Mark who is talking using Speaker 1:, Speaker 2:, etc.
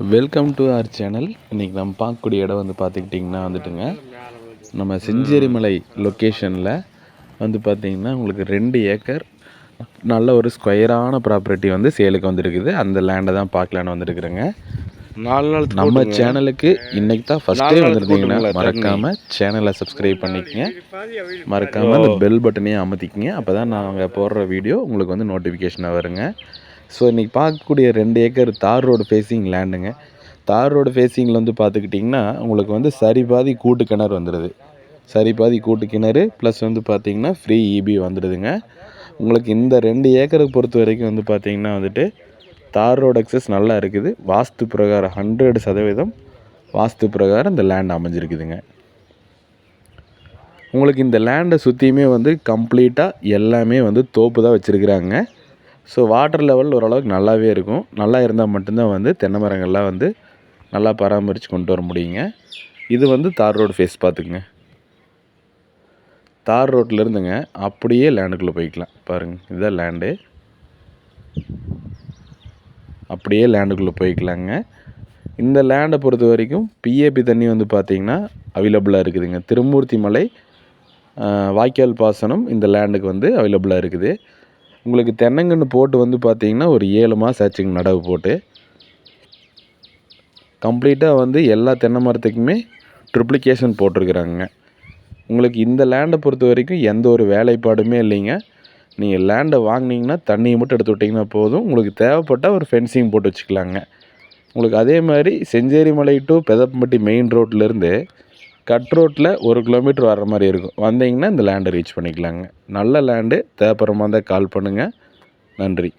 Speaker 1: Welcome to our channel இன்றைக்கி நம்ம பார்க்கக்கூடிய இடம் வந்து பார்த்துக்கிட்டிங்கன்னா வந்துட்டுங்க நம்ம செஞ்சேரிமலை லொக்கேஷனில் வந்து பார்த்திங்கன்னா உங்களுக்கு ரெண்டு ஏக்கர் நல்ல ஒரு ஸ்கொயரான ப்ராப்பர்ட்டி வந்து சேலுக்கு வந்துருக்குது. அந்த லேண்டை தான் பார்க்கலான்னு வந்துருக்குறேங்க.
Speaker 2: நாலு நாள்
Speaker 1: நம்ம சேனலுக்கு இன்னைக்கு தான் ஃபஸ்ட் டைம் வந்திருந்தீங்கன்னா மறக்காமல் சேனலை சப்ஸ்கிரைப் பண்ணிக்கங்க. மறக்காமல் அந்த பெல் பட்டனையும் அமர்த்திக்கங்க. அப்போ தான் நாங்கள் போடுற வீடியோ உங்களுக்கு வந்து நோட்டிஃபிகேஷனாக வருங்க. ஸோ இன்றைக்கி பார்க்கக்கூடிய ரெண்டு ஏக்கர் தார் ரோடு ஃபேஸிங் லேண்டுங்க தார் ரோடு ஃபேஸிங்கில் வந்து பார்த்துக்கிட்டிங்கன்னா உங்களுக்கு வந்து சரி பாதி கூட்டு கிணறு வந்துடுது சரி பாதி கூட்டு கிணறு ப்ளஸ் வந்து பார்த்திங்கன்னா ஃப்ரீ இபி வந்துடுதுங்க உங்களுக்கு இந்த ரெண்டு ஏக்கரை பொறுத்த வரைக்கும் வந்து பார்த்திங்கன்னா வந்துட்டு தார் ரோடு அக்சஸ் நல்லா இருக்குது. வாஸ்து பிரகாரம் ஹண்ட்ரட் சதவீதம் வாஸ்து பிரகாரம் இந்த லேண்ட் அமைஞ்சிருக்குதுங்க. உங்களுக்கு இந்த லேண்டை சுற்றியுமே வந்து கம்ப்ளீட்டாக எல்லாமே வந்து தோப்பு தான் வச்சுருக்குறாங்க. ஸோ வாட்டர் லெவல் ஓரளவுக்கு நல்லாவே இருக்கும். நல்லா இருந்தால் மட்டும்தான் வந்து தென்னை மரங்கள்லாம் வந்து நல்லா பராமரித்து கொண்டு வர முடியுங்க. இது வந்து தார் ரோடு ஃபேஸ் பார்த்துக்குங்க. தார் ரோட்டில் இருந்துங்க அப்படியே லேண்டுக்குள்ளே போய்க்கலாம். பாருங்கள் இதுதான் லேண்டு அப்படியே லேண்டுக்குள்ளே போய்க்கலாங்க. இந்த லேண்டை பொறுத்த வரைக்கும் பிஏபி தண்ணி வந்து பார்த்திங்கன்னா அவைலபிளாக இருக்குதுங்க. திருமூர்த்தி மலை வாய்க்கால் பாசனம் இந்த லேண்டுக்கு வந்து அவைலபிளாக இருக்குது. உங்களுக்கு தென்னங்கன்று போட்டு வந்து பார்த்திங்கன்னா ஒரு ஏழு மாதம் ஆச்சுங்க நடவு போட்டு. கம்ப்ளீட்டாக வந்து எல்லா தென்னை மரத்துக்குமே ட்ரிப்ளிகேஷன் போட்டிருக்கிறாங்க. உங்களுக்கு இந்த லேண்டை பொறுத்த வரைக்கும் எந்த ஒரு வேலைப்பாடுமே இல்லைங்க. நீங்கள் லேண்டை வாங்கினீங்கன்னா தண்ணியை மட்டும் எடுத்து விட்டிங்கன்னா போதும். உங்களுக்கு தேவைப்பட்டால் ஒரு ஃபென்சிங் போட்டு வச்சுக்கலாங்க. உங்களுக்கு அதே மாதிரி செஞ்சேரி மலை டு பெதப்பம்பட்டி மெயின் ரோட்லேருந்து கட் ரோட்டில் ஒரு கிலோமீட்டர் வர்ற மாதிரி இருக்கும். வந்தீங்கன்னா இந்த லேண்டை ரீச் பண்ணிக்கலாங்க. நல்ல லேண்டு தேவைப்படுற மாதிரி இருந்தால் கால் பண்ணுங்கள் நன்றி.